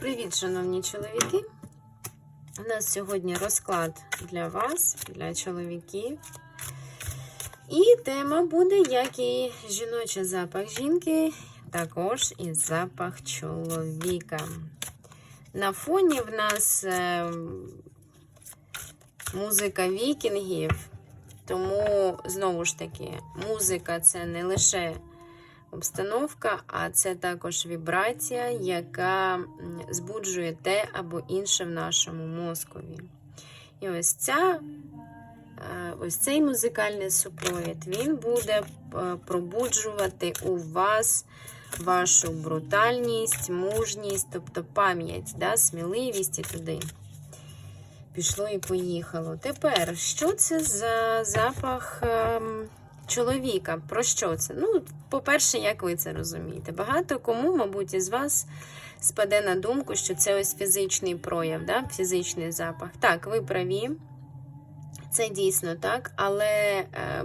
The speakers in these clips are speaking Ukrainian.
Привіт, шановні чоловіки! У нас сьогодні розклад для вас, для чоловіків. І тема буде, як і жіночий запах жінки, також і запах чоловіка. На фоні в нас е, музика вікінгів, тому, знову ж таки, музика це не лише обстановка, а це також вібрація, яка збуджує те або інше в нашому мозкові. І ось ця. е, Ось цей музикальний супровід він буде е, пробуджувати у вас вашу брутальність, мужність, тобто пам'ять, да, сміливість і туди. Пішло і поїхало. Тепер, що це за запах ем, чоловіка? Про що це? Ну, по-перше, як ви це розумієте? Багато кому, мабуть, із вас спаде на думку, що це ось фізичний прояв, да? фізичний запах. Так, ви праві. Це дійсно так, але е,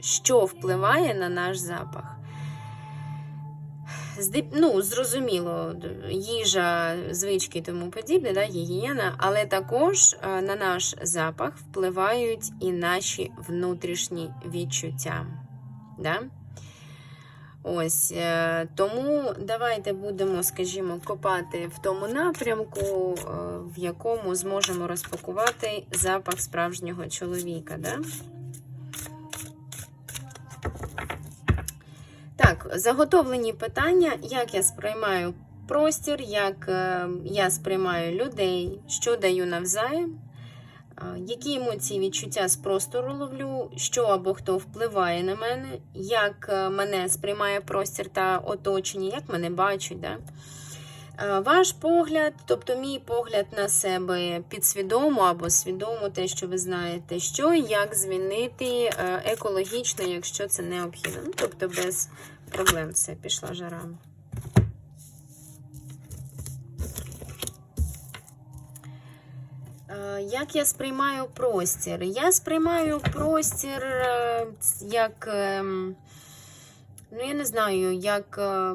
що впливає на наш запах? Ну, зрозуміло, їжа, звички і тому подібне, да, гігієна, але також е, на наш запах впливають і наші внутрішні відчуття. Да? Ось е, тому давайте будемо, скажімо, копати в тому напрямку, е, в якому зможемо розпакувати запах справжнього чоловіка. Да? Так, заготовлені питання, як я сприймаю простір, як е, я сприймаю людей, що даю навзаєм, які емоції відчуття з простору ловлю, що або хто впливає на мене, як е, мене сприймає простір та оточення, як мене бачать. Да? Е, Ваш погляд, тобто мій погляд на себе підсвідомо або свідомо, те, що ви знаєте, що і як змінити екологічно, якщо це необхідно. Ну, тобто без проблем все пішла жара. Е, Як я сприймаю простір? Я сприймаю простір е, як, ем, ну я не знаю, як е,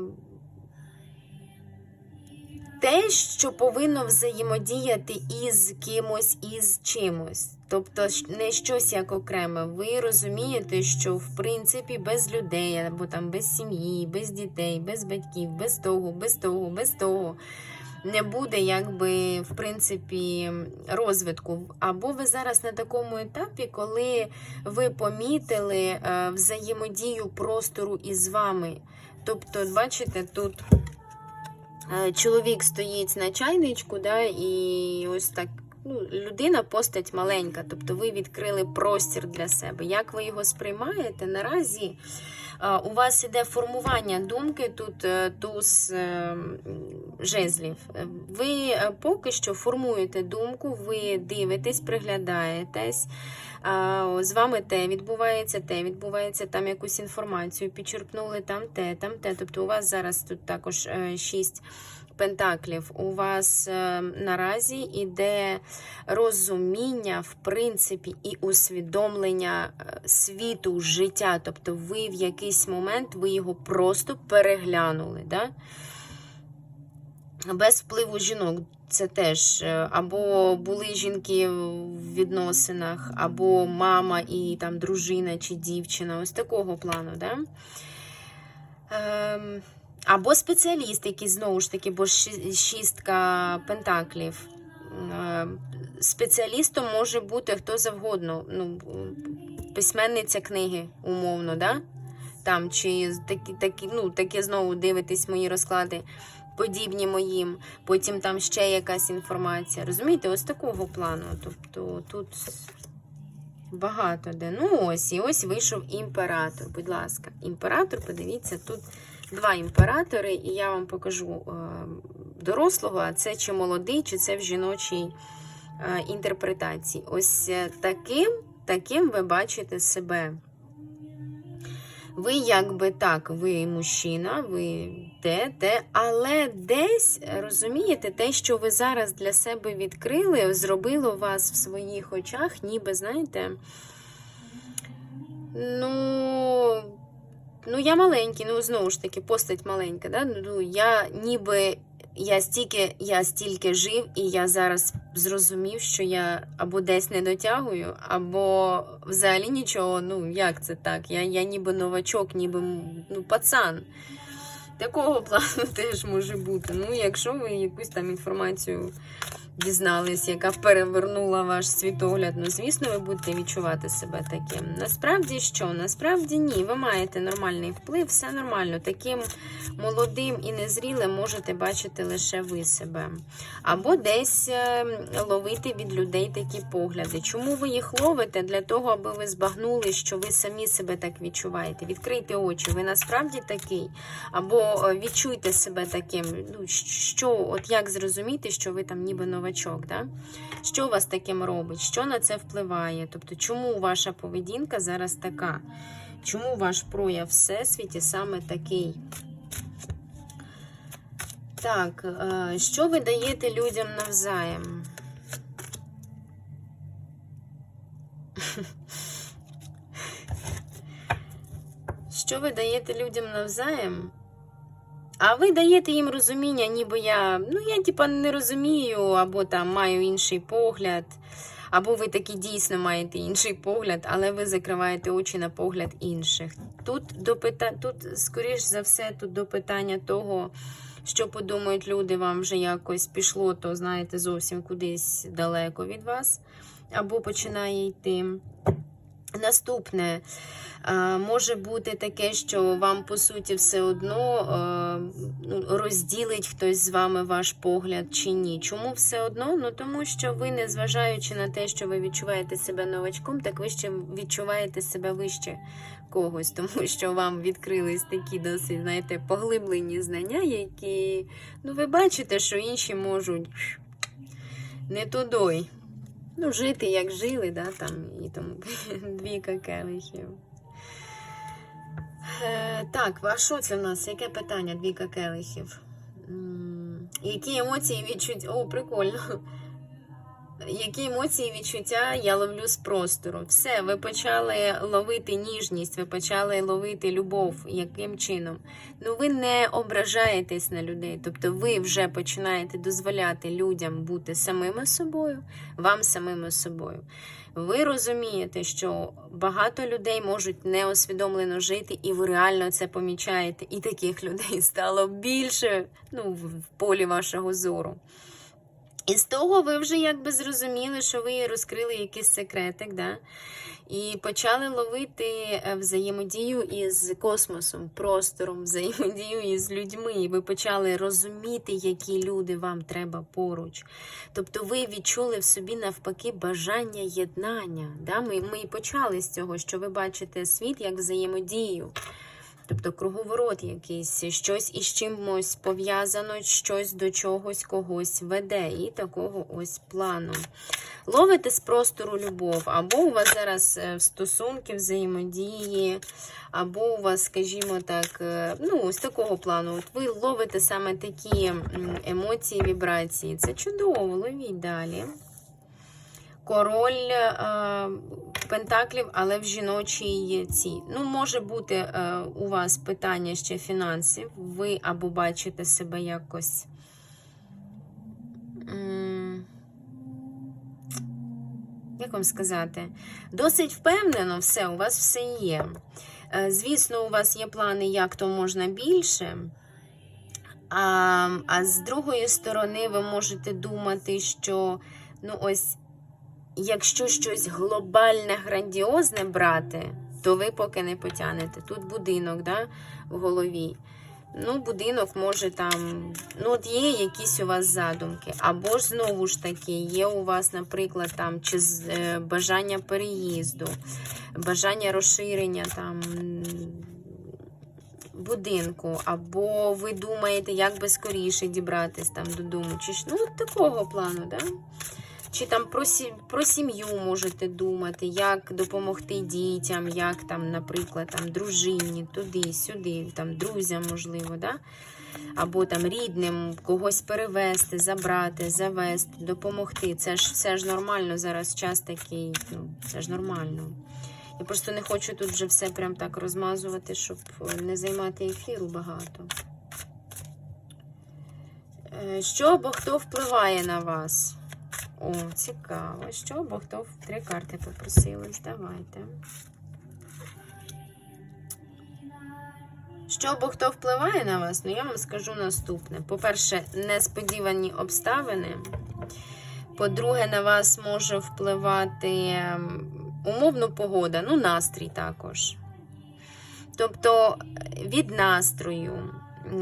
те, що повинно взаємодіяти із кимось, із чимось. Тобто не щось як окреме. Ви розумієте, що в принципі без людей, або там без сім'ї, без дітей, без батьків, без того, без того, без того. Не буде якби в принципі розвитку. Або ви зараз на такому етапі, коли ви помітили е, взаємодію простору із вами. Тобто, бачите, тут Е, чоловік стоїть на чайничку, да, і ось так. Ну, людина постать маленька, тобто ви відкрили простір для себе. Як ви його сприймаєте? Наразі у вас іде формування думки, тут е, туз е, жезлів. Ви е, поки що формуєте думку, ви дивитесь, приглядаєтесь. З вами те відбувається те, відбувається там якусь інформацію, підчерпнули там те, там те. Тобто у вас зараз тут також шість пентаклів. У вас е, наразі іде розуміння, в принципі, і усвідомлення е, світу, життя. Тобто ви в якийсь момент ви його просто переглянули. Да? Без впливу жінок. Це теж е, або були жінки в відносинах, або мама і там дружина чи дівчина, ось такого плану. Да? Ем, або спеціаліст, який знову ж таки, бо шістка пентаклів. Ем, Спеціалістом може бути хто завгодно. Ну, письменниця книги, умовно, да? Там, чи такі, такі, ну, таке знову дивитесь мої розклади, подібні моїм, потім там ще якась інформація. Розумієте, ось такого плану. Тобто тут багато де. Ну ось, і ось вийшов імператор. Будь ласка, імператор, подивіться, тут два імператори, і я вам покажу е, дорослого, а це чи молодий, чи це в жіночій е, інтерпретації. Ось е, таким, таким ви бачите себе. Ви якби так, ви мужчина, ви те, те, але десь розумієте, те, що ви зараз для себе відкрили, зробило вас в своїх очах, ніби, знаєте, ну, ну я маленький, ну знову ж таки, постать маленька, да? ну я ніби я стільки, я стільки жив, і я зараз зрозумів, що я або десь не дотягую, або взагалі нічого. Ну, як це так? Я, я ніби новачок, ніби ну, пацан. Такого плану теж може бути. Ну, якщо ви якусь там інформацію дізнались, яка перевернула ваш світогляд, ну, звісно, ви будете відчувати себе таким. Насправді що? Насправді ні. Ви маєте нормальний вплив, все нормально. Таким молодим і незрілим можете бачити лише ви себе. Або десь е, ловити від людей такі погляди. Чому ви їх ловите? Для того, аби ви збагнули, що ви самі себе так відчуваєте. Відкрийте очі, ви насправді такий. Або е, відчуйте себе таким. Ну, що, от як зрозуміти, що ви там ніби новачок, да? що вас таким робить, що на це впливає? Тобто, чому ваша поведінка зараз така? Чому ваш прояв всесвіті саме такий? Так, е, що ви даєте людям навзаєм? Що ви даєте людям навзаєм? А ви даєте їм розуміння, ніби я, ну, я типа не розумію, або там маю інший погляд, або ви таки дійсно маєте інший погляд, але ви закриваєте очі на погляд інших. Тут до пита... тут, скоріш за все, тут до питання того, що подумають люди, вам вже якось пішло, то знаєте, зовсім кудись далеко від вас, або починає йти. Наступне е, може бути таке, що вам по суті все одно е, ну, розділить хтось з вами ваш погляд чи ні. Чому все одно? Ну тому що ви, незважаючи на те, що ви відчуваєте себе новачком, так ви ще відчуваєте себе вище когось, тому що вам відкрились такі досить, знаєте, поглиблені знання, які ну ви бачите, що інші можуть не тудой. Ну, жити як жили, да, там, і там двійка келихів. Е, так, а що це в нас? Яке питання? Двійка келихів? Які емоції відчуття? О, прикольно. Які емоції відчуття я ловлю з простору? Все, ви почали ловити ніжність, ви почали ловити любов. Яким чином? Ну, ви не ображаєтесь на людей, тобто ви вже починаєте дозволяти людям бути самими собою, вам самими собою. Ви розумієте, що багато людей можуть неосвідомлено жити, і ви реально це помічаєте. І таких людей стало більше ну, в полі вашого зору. І з того ви вже якби зрозуміли, що ви розкрили якийсь секретик, да? і почали ловити е, взаємодію із космосом, простором, взаємодію із людьми. І ви почали розуміти, які люди вам треба поруч. Тобто ви відчули в собі навпаки бажання єднання. Да? Ми, ми і почали з цього, що ви бачите світ як взаємодію. Тобто круговорот якийсь, щось із чимось пов'язано, щось до чогось когось веде. І такого ось плану. Ловите з простору любов, або у вас зараз е, стосунки, взаємодії, або у вас, скажімо так, е, ну, з такого плану. От ви ловите саме такі емоції, вібрації. Це чудово, ловіть далі. Король е, пентаклів, але в жіночій ці. Ну, може бути е, у вас питання ще фінансів. Ви або бачите себе якось. Як вам сказати? Досить впевнено, все, у вас все є. Е, Звісно, у вас є плани, як то можна більше. А, а з другої сторони, ви можете думати, що ну ось якщо щось глобальне, грандіозне брати, то ви поки не потягнете. Тут будинок да, в голові. Ну, будинок може там, ну, от є якісь у вас задумки. Або ж знову ж таки, є у вас, наприклад, там чи е, бажання переїзду, бажання розширення там будинку, або ви думаєте, як би скоріше дібратись там додому, чи ну, от такого плану, да? Чи там про, про сім'ю можете думати, як допомогти дітям, як там, наприклад, там, дружині, туди, сюди, там, друзям, можливо, да? або там рідним когось перевезти, забрати, завести, допомогти. Це ж все ж нормально зараз час такий, ну, це ж нормально. Я просто не хочу тут вже все прям так розмазувати, щоб е, не займати ефіру багато. Е, Що або хто впливає на вас? О, цікаво. Що або хто в- три карти попросились. Давайте. Що або хто впливає на вас? Ну, я вам скажу наступне. По-перше, несподівані обставини. По-друге, на вас може впливати ем, умовно погода, ну, настрій також. Тобто від настрою,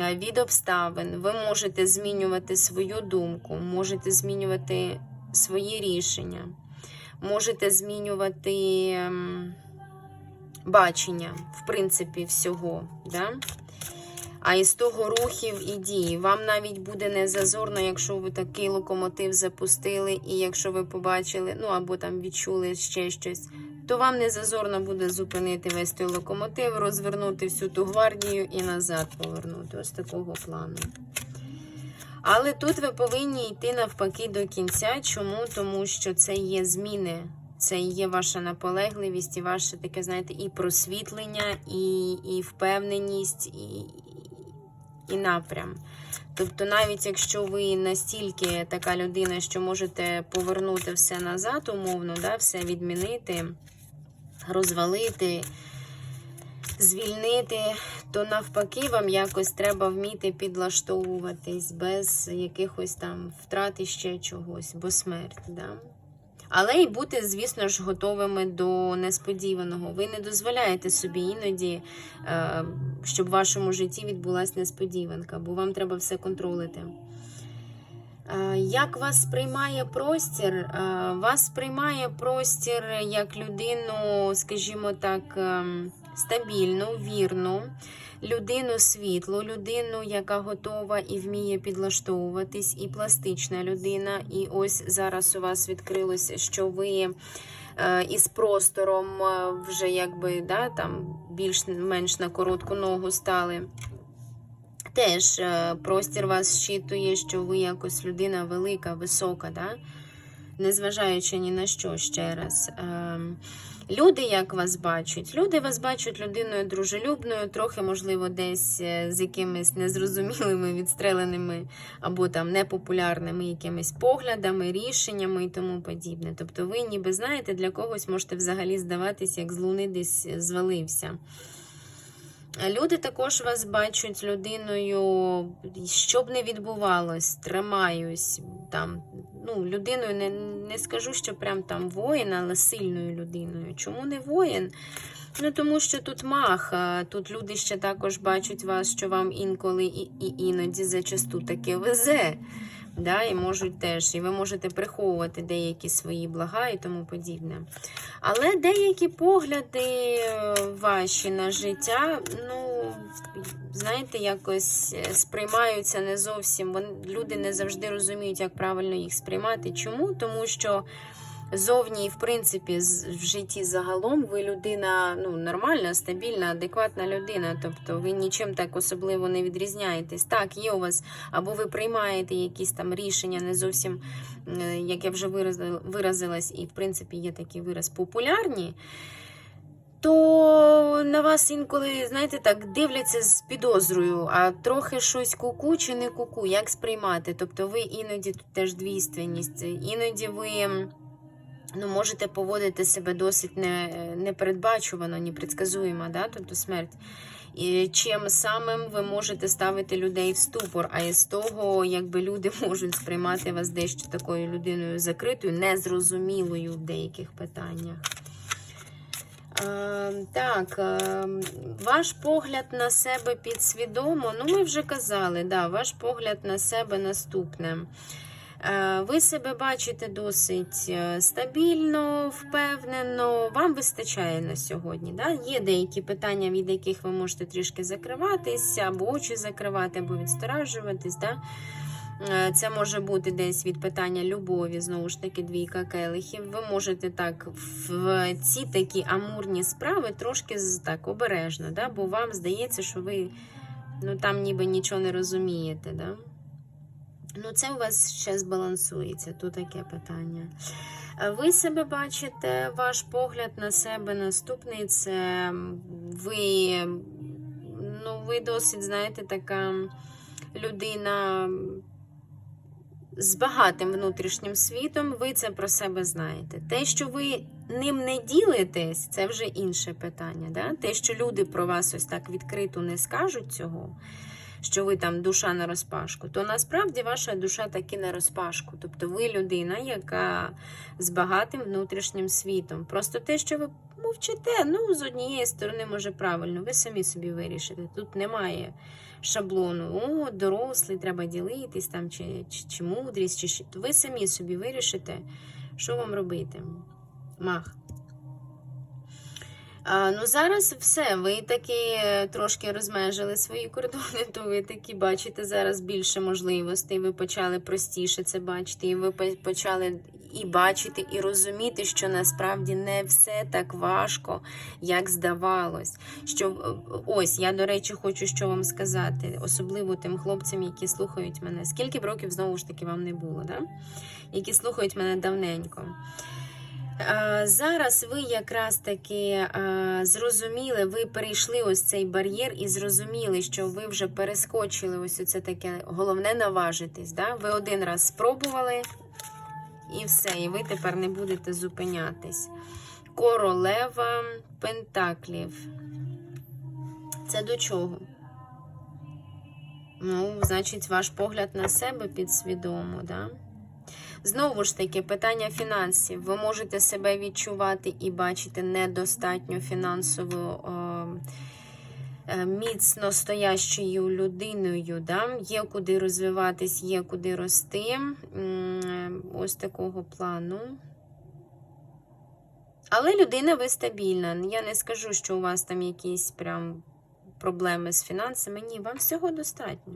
е, від обставин ви можете змінювати свою думку, можете змінювати свої рішення, можете змінювати ем, бачення, в принципі, всього. Да? А із того рухів і дій. Вам навіть буде не зазорно, якщо ви такий локомотив запустили, і якщо ви побачили, ну або там відчули ще щось, то вам не зазорно буде зупинити весь той локомотив, розвернути всю ту гвардію і назад повернути. Ось такого плану. Але тут ви повинні йти навпаки до кінця. Чому? Тому що це є зміни, це є ваша наполегливість і ваше таке, знаєте, і просвітлення, і, і впевненість, і, і напрям. Тобто, навіть якщо ви настільки така людина, що можете повернути все назад, умовно, да, все відмінити, розвалити, звільнити, то навпаки, вам якось треба вміти підлаштовуватись без якихось там втрат ще чогось, бо смерть. Да? Але і бути, звісно ж, готовими до несподіваного. Ви не дозволяєте собі іноді, е, щоб в вашому житті відбулася несподіванка, бо вам треба все контролити. Е, Як вас сприймає простір? Е, Вас сприймає простір як людину, скажімо так, ем, стабільну, вірну, людину світлу, людину, яка готова і вміє підлаштовуватись, і пластична людина. І ось зараз у вас відкрилося, що ви е, із простором е, вже якби да, там більш-менш на коротку ногу стали. Теж е, простір вас щитує, що ви якось людина велика, висока, да? Незважаючи ні на що ще раз. Ем, Люди, як вас бачать? Люди вас бачать людиною дружелюбною, трохи, можливо, десь е, з якимись незрозумілими, відстреленими або там непопулярними якимись поглядами, рішеннями і тому подібне. Тобто, ви ніби знаєте, для когось можете взагалі здаватись, як з луни десь звалився. Люди також вас бачать людиною, що б не відбувалось, тримаюсь там. Ну, людиною не, не скажу, що прям там воїн, але сильною людиною. Чому не воїн? Ну, тому що тут мах, тут люди ще також бачать вас, що вам інколи і, і іноді зачасту таке везе. Да, і можуть теж, і ви можете приховувати деякі свої блага і тому подібне. Але деякі погляди е, ваші на життя, ну, знаєте, якось е, сприймаються не зовсім. Вони, люди не завжди розуміють, як правильно їх сприймати. Чому? Тому що зовні, в принципі, в житті загалом ви людина ну, нормальна, стабільна, адекватна людина. Тобто ви нічим так особливо не відрізняєтесь. Так, є у вас, або ви приймаєте якісь там рішення, не зовсім, як я вже виразилась, і в принципі є такий вираз популярні. То на вас інколи, знаєте, так дивляться з підозрою, а трохи щось куку чи не куку, як сприймати. Тобто ви іноді тут теж двійственність, іноді ви ну, можете поводити себе досить не, непередбачувано, непредсказуємо, да? тобто смерть. І чим самим ви можете ставити людей в ступор, а із того, якби люди можуть сприймати вас дещо такою людиною закритою, незрозумілою в деяких питаннях. Е, так, е, ваш погляд на себе підсвідомо, ну ми вже казали, да, ваш погляд на себе наступне. Е, Ви себе бачите досить е, стабільно, впевнено, вам вистачає на сьогодні. Да? Є деякі питання, від яких ви можете трішки закриватись, або очі закривати, або відсторажуватись. Да? Е, Це може бути десь від питання любові, знову ж таки, двійка келихів. Ви можете так в ці такі амурні справи трошки так обережно, да? бо вам здається, що ви ну, там ніби нічого не розумієте. Да? Ну, це у вас ще збалансується, тут таке питання. Е, Ви себе бачите, ваш погляд на себе наступний це ви, ну, ви досить, знаєте, така людина з багатим внутрішнім світом, ви це про себе знаєте. Те, що ви ним не ділитесь, це вже інше питання. Да? Те, що люди про вас ось так відкрито не скажуть цього, що ви там душа на розпашку, то насправді ваша душа таки на розпашку. Тобто ви людина, яка з багатим внутрішнім світом. Просто те, що ви мовчите, ну, з однієї сторони, може, правильно, ви самі собі вирішите. Тут немає шаблону, о, дорослий, треба ділитись там, чи, чи, чи мудрість, чи. Ви самі собі вирішите, що вам робити. Мах. Ну, зараз все. Ви таки е, трошки розмежили свої кордони, то ви таки бачите зараз більше можливостей. Ви почали простіше це бачити, і ви почали і бачити, і розуміти, що насправді не все так важко, як здавалось. Що е, ось я, до речі, хочу що вам сказати, особливо тим хлопцям, які слухають мене. Скільки б років знову ж таки вам не було, да? які слухають мене давненько. Зараз ви якраз таки зрозуміли, ви перейшли ось цей бар'єр і зрозуміли, що ви вже перескочили ось це таке головне наважитись. Да? Ви один раз спробували і все, і ви тепер не будете зупинятись. Королева Пентаклів. Це до чого? Ну, значить, ваш погляд на себе підсвідомо, да? Знову ж таки, питання фінансів. Ви можете себе відчувати і бачити недостатньо фінансово е, е, міцно стоящою людиною. Да? Є куди розвиватись, є куди рости. Ось такого плану. Але людина ви стабільна. Я не скажу, що у вас там якісь прям проблеми з фінансами. Ні, вам всього достатньо.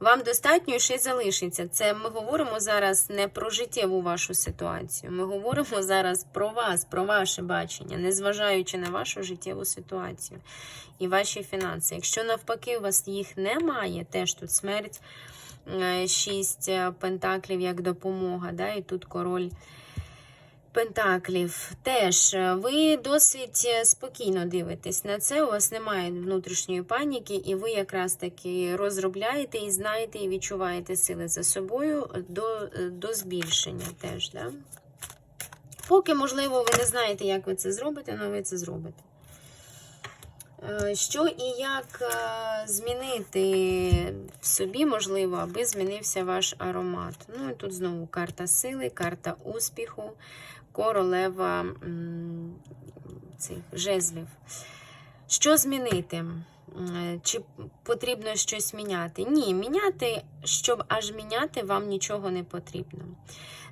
Вам достатньо ще й залишиться. Це ми говоримо зараз не про життєву вашу ситуацію. Ми говоримо зараз про вас, про ваше бачення, незважаючи на вашу життєву ситуацію і ваші фінанси. Якщо навпаки у вас їх немає, теж тут смерть, е, шість е, пентаклів як допомога, да, і тут король. Пентаклів теж е, ви досить е, спокійно дивитесь на це. У вас немає внутрішньої паніки, і ви якраз таки розробляєте і знаєте, і відчуваєте сили за собою до, е, до збільшення теж. Да? Поки, можливо, ви не знаєте, як ви це зробите, але ви це зробите. Що і як змінити в собі, можливо, аби змінився ваш аромат. Ну і тут знову карта сили, карта успіху, королева цих жезлів. Що змінити? Чи потрібно щось міняти? Ні, міняти, щоб аж міняти, вам нічого не потрібно.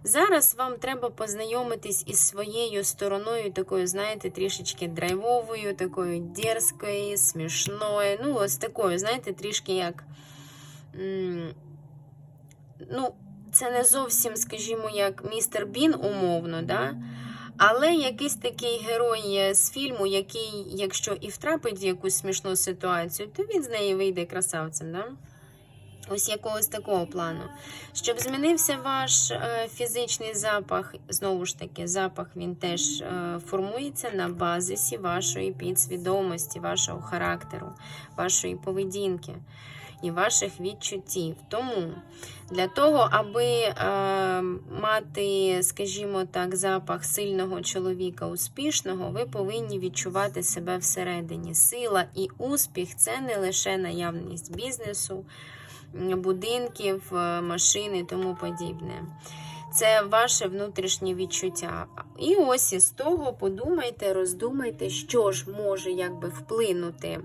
Зараз вам треба познайомитись із своєю стороною, такою, знаєте, трішечки драйвовою, такою дерзкою, смішною. Ну, ось такою, знаєте, трішки як. Ну, це не зовсім, скажімо, як містер Бін, умовно, да? але якийсь такий герой з фільму, який, якщо і втрапить в якусь смішну ситуацію, то він з неї вийде красавцем. Да? Ось якогось такого плану. Щоб змінився ваш е, фізичний запах, знову ж таки, запах він теж е, формується на базисі вашої підсвідомості, вашого характеру, вашої поведінки і ваших відчуттів. Тому для того, аби е, мати, скажімо так, запах сильного чоловіка успішного, ви повинні відчувати себе всередині. Сила і успіх це не лише наявність бізнесу будинків, е, машин і тому подібне. Це ваше внутрішнє відчуття. І ось із того подумайте, роздумайте, що ж може якби вплинути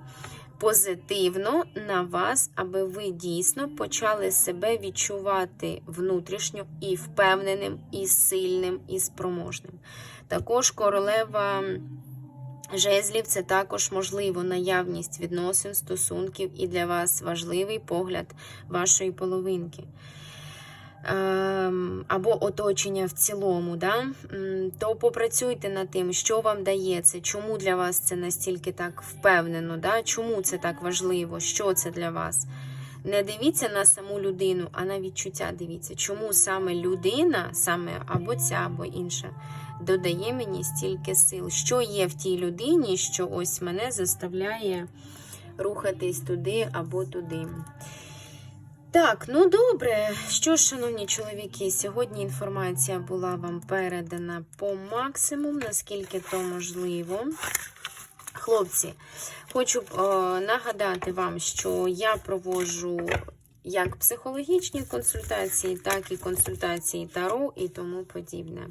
позитивно на вас, аби ви дійсно почали себе відчувати внутрішньо і впевненим, і сильним, і спроможним. Також королева. Жезлів це також можливо наявність відносин, стосунків і для вас важливий погляд вашої половинки. Ем, Або оточення в цілому, да? То попрацюйте над тим, що вам дається, чому для вас це настільки так впевнено, да? чому це так важливо, що це для вас. Не дивіться на саму людину, а на відчуття дивіться, чому саме людина, саме або ця, або інша, додає мені стільки сил. Що є в тій людині, що ось мене заставляє рухатись туди або туди. Так, ну добре. Що ж, шановні чоловіки, сьогодні інформація була вам передана по максимум, наскільки то можливо. Хлопці, хочу е, нагадати вам, що я проводжу як психологічні консультації, так і консультації Таро і тому подібне.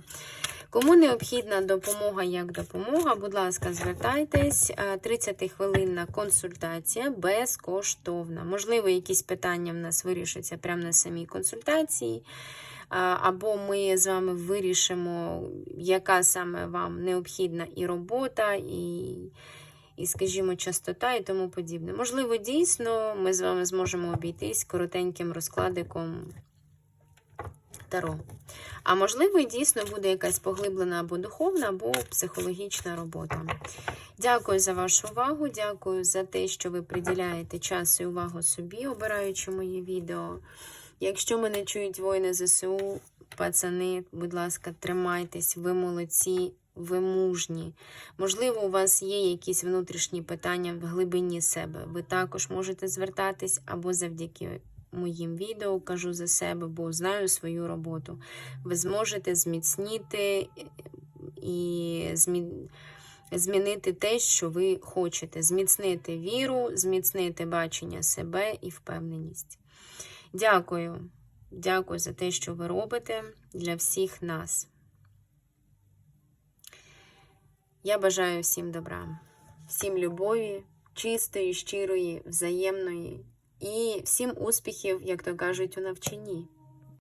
Кому необхідна допомога як допомога, будь ласка, звертайтесь. Е, 30-хвилинна консультація безкоштовна. Можливо, якісь питання в нас вирішаться прямо на самій консультації. Або ми з вами вирішимо, яка саме вам необхідна і робота, і, і скажімо, частота і тому подібне. Можливо, дійсно ми з вами зможемо обійтись коротеньким розкладиком Таро. А можливо, дійсно буде якась поглиблена або духовна, або психологічна робота. Дякую за вашу увагу. Дякую за те, що ви приділяєте час і увагу собі, обираючи мої відео. Якщо мене чують воїни ЗСУ, пацани, будь ласка, тримайтесь, ви молодці, ви мужні. Можливо, у вас є якісь внутрішні питання в глибині себе. Ви також можете звертатись або завдяки моїм відео, кажу за себе, бо знаю свою роботу. Ви зможете зміцніти і змі... змінити те, що ви хочете. Зміцнити віру, зміцнити бачення себе і впевненість. Дякую. Дякую за те, що ви робите для всіх нас. Я бажаю всім добра, всім любові, чистої, щирої, взаємної і всім успіхів, як то кажуть, у навчанні.